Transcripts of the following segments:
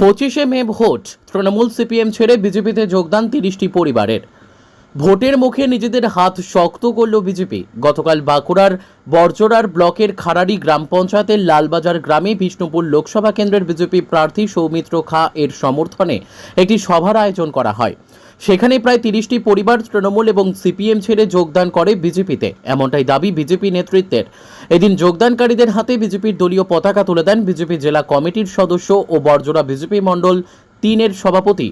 পঁচিশে মে vote, Trinamool CPM ছেড়ে বিজেপিতে যোগদান তিরিশটি পরিবারের। ভোটের মুখে নিজেদের হাত শক্ত করল বিজেপি। গতকাল বাঁকুড়ার বর্জরার ব্লকের খারাড়ি গ্রাম পঞ্চায়েতের লালবাজার গ্রামে বিষ্ণুপুর লোকসভা কেন্দ্রের বিজেপি প্রার্থী সৌমিত্র খা এর সমর্থনে একটি সভার আয়োজন করা হয়। সেখানে প্রায় তিরিশটি পরিবার তৃণমূল এবং সিপিএম ছেড়ে যোগদান করে বিজেপিতে। এমনটাই দাবি বিজেপি নেতৃত্বের। এদিন যোগদানকারীদের হাতে বিজেপির দলীয় পতাকা তুলে দেন বিজেপি জেলা কমিটির সদস্য ও বরজোড়া বিজেপি মণ্ডল তিনের সভাপতি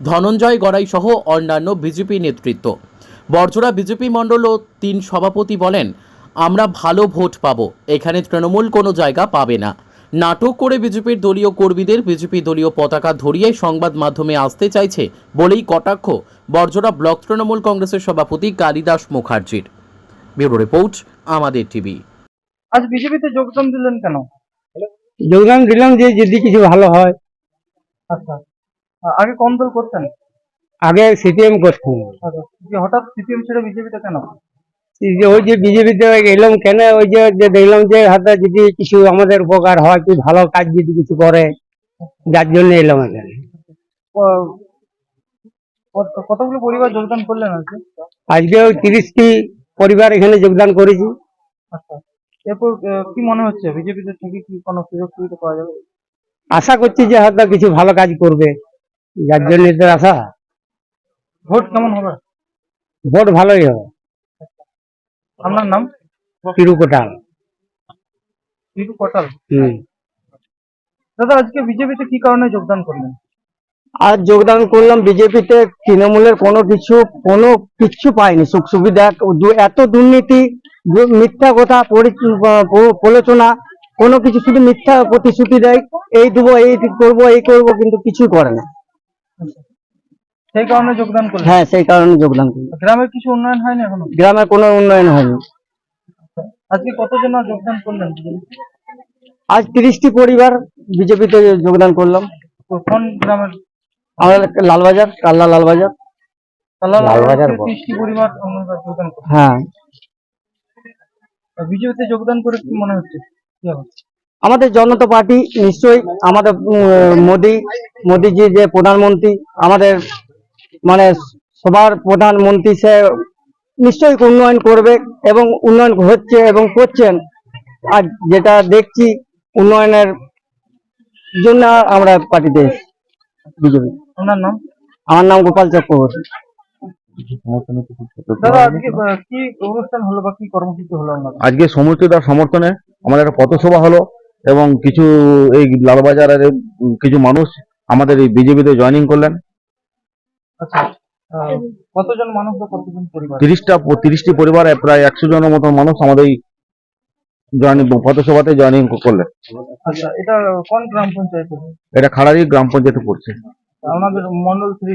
ধনঞ্জয় গড়াই সহ অন্যান্য বিজেপি নেতৃত্ব। বরজোড়া বিজেপি মণ্ডল ও তিন সভাপতি বলেন, আমরা ভালো ভোট পাবো। এখানে তৃণমূল কোনো জায়গা পাবে না। নাটক করে বিজেপির দলীয় কর্মীদের বিজেপি দলীয় পতাকা ধরিয়ে সংবাদ মাধ্যমে আসতে চাইছে বলেই কটাক্ষ। বর্জরা ব্লক তৃণমূল কংগ্রেসের সভাপতি কালিদাস মুখার্জির। ব্যুরো রিপোর্ট আমাদের টিভি। আজ বিজেপিতে যোগদান দিলেন কেন? যোগদান দিলাম যে যদি কিছু ভালো হয়। আচ্ছা। আগে কোন দল করতেন? আগে সিপিএম করতাম। আচ্ছা। হঠাৎ সিপিএম ছেড়ে বিজেপিতে কেন? ওই যে বিজেপিতে এলাম কেন? ওই যে দেখলাম যে হাতে যদি কিছু আমাদের উপকার হয় কি ভালো কাজ যদি কিছু করে যার জন্য এলাম এখানে। কতগুলো পরিবার যোগদান করলেন আজকে? আজকে ওই তিরিশটি পরিবার এখানে যোগদান করেছি। আচ্ছা। এরপর কি মনে হচ্ছে? বিজেপিতে থেকে কি কোনো সুযোগ সুবিধা পাওয়া যাবে? আশা করছি যে হয়তো কিছু ভালো কাজ করবে। যার জন্য এদের আশা। ভোট কেমন হবে? ভোট ভালোই হবে। আপনার নাম? টিটু কটাল। হম। দাদা আজকে বিজেপিতে কি কারণে যোগদান করলেন? আর যোগদান করলাম বিজেপিতে তৃণমূলের কোনো কিছু কোনো কিচ্ছু পাইনি সুখ সুবিধা এত দুর্নীতি মিথ্যা কথা প্রলোচনা কোনো কিছু শুধু মিথ্যা প্রতিশ্রুতি দেয় এই দেবো এই করব এই করব কিন্তু কিছুই করে না। সেই কারণে যোগদান করলেন? হ্যাঁ সেই কারণে যোগদান করি গ্রামের কিছু উন্নয়ন হয়নি এখনও? গ্রামের কোনো উন্নয়ন হয়নি। আজকে কতজন যোগদান করলেন? আজ তিরিশটি পরিবার বিজেপিতে যোগদান করলাম। কোন গ্রামের? আমাদের লালবাজার কাল্লা লালবাজার। লালবাজার। ত্রিশটি পরিবার যোগদান করলেন হ্যাঁ। বিজেপিতে যোগদান করে কি মনে হচ্ছে? আমাদের জনতা পার্টি নিশ্চয়ই আমাদের মোদি মোদিজি যে প্রধানমন্ত্রী আমাদের মানে সবার প্রধানমন্ত্রী সে নিশ্চয়ই উন্নয়ন করবে এবং উন্নয়ন হচ্ছে এবং করছেন। আর যেটা দেখছি উন্নয়নের জন্য আমরা পার্টিতে বিজেপি। আপনার নাম? আমার নাম গোপাল চক্রবর্তী। আজকে আহ, কি অনুষ্ঠান হলো বা কি কর্মসূচি হলো আপনাদের আজকে সমর্থিতার সমর্থনে আমাদের একটা পথসভা হলো এবং কিছু এই লালবাজারের কিছু মানুষ আমাদের এই বিজেপিতে জয়েনিং করলেন। আচ্ছা কতজন মানুষ বা কতজন পরিবার? তিরিশটা তিরিশটি পরিবারে প্রায় একশো জনের মতো মানুষ আমাদের এই জয়েনিং পথসভাতে জয়েনিং করলেন আচ্ছা এটা কোন গ্রাম পঞ্চায়েত? এটা খাড়ারি গ্রাম পঞ্চায়েতে পড়ছে। আমাদের মন্ডল থ্রি?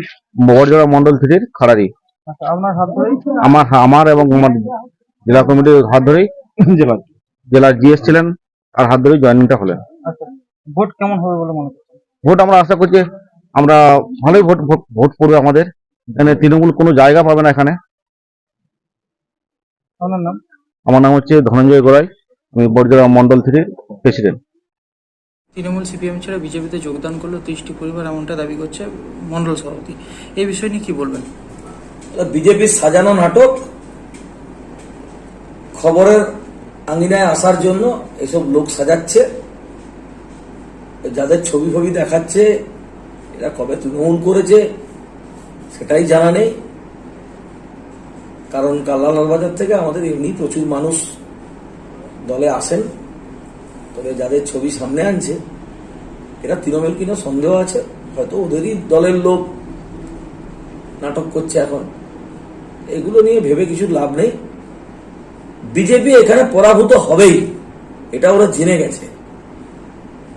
বড়জোড়া মন্ডল থ্রির খাড়ারি। আচ্ছা আপনার হাত ধরে আমার আমার এবং আমার জেলা কমিটির হাত ধরেই জেলা। জেলার জিএস ছিলেন আর হাত ধরেই জয়েনিংটা হলেন। আচ্ছা ভোট কেমন হবে বলে মনে করছেন? ভোট আমরা আশা করছি আমরা ভালোই ভোট ভোট- ভোট পড়বে আমাদের। এখানে তৃণমূল কোনো জায়গা পাবে না এখানে। আপনার নাম? আমার নাম হচ্ছে ধনঞ্জয় গোড়াই। আমি বড়জোড়া মন্ডল থ্রির প্রেসিডেন্ট। তৃণমূল সিপিএম ছেড়ে বিজেপিতে যোগদান করল তিরিশটি পরিবার এমনটা দাবি করছে মন্ডল সভাপতি। এই বিষয় নিয়ে কি বলবেন? বিজেপির সাজানো নাটক। খবরের আঙিনায় আসার জন্য এসব লোক সাজাচ্ছে। যাদের ছবি ফবি দেখাচ্ছে এরা কবে তৃণমূল করেছে, সেটাই জানা নেই। কারণ কাল্লা লালবাজার থেকে আমাদের এমনি প্রচুর মানুষ দলে আসেন। তবে যাদের ছবি সামনে আনছে, এরা তৃণমূল কিনা সন্দেহ আছে। হয়তো ওদেরই দলের লোক নাটক করছে এখন। এগুলো নিয়ে ভেবে কিছু লাভ নেই। বিজেপি এখানে পরাভূত হবেই, এটা ওরা জেনে গেছে।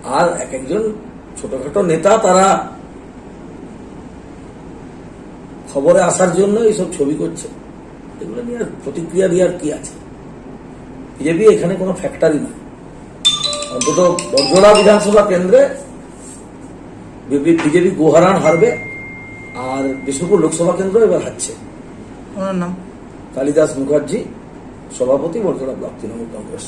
আর এক একজন ছোটখাটো নেতা তারা খবরে আসার জন্য এইসব ছবি করছে। এগুলো নিয়ে আর প্রতিক্রিয়া দেওয়ার কি আছে? বিজেপি এখানে কোনো ফ্যাক্টরি না। অন্তত বর্জনা বিধানসভা কেন্দ্রে বিজেপি গোহারান হারবে আর বিষ্ণুপুর লোকসভা কেন্দ্র এবার হারছে। ওনার নাম? কালিদাস মুখার্জি সভাপতি বর্তমান ব্লক তৃণমূল কংগ্রেস।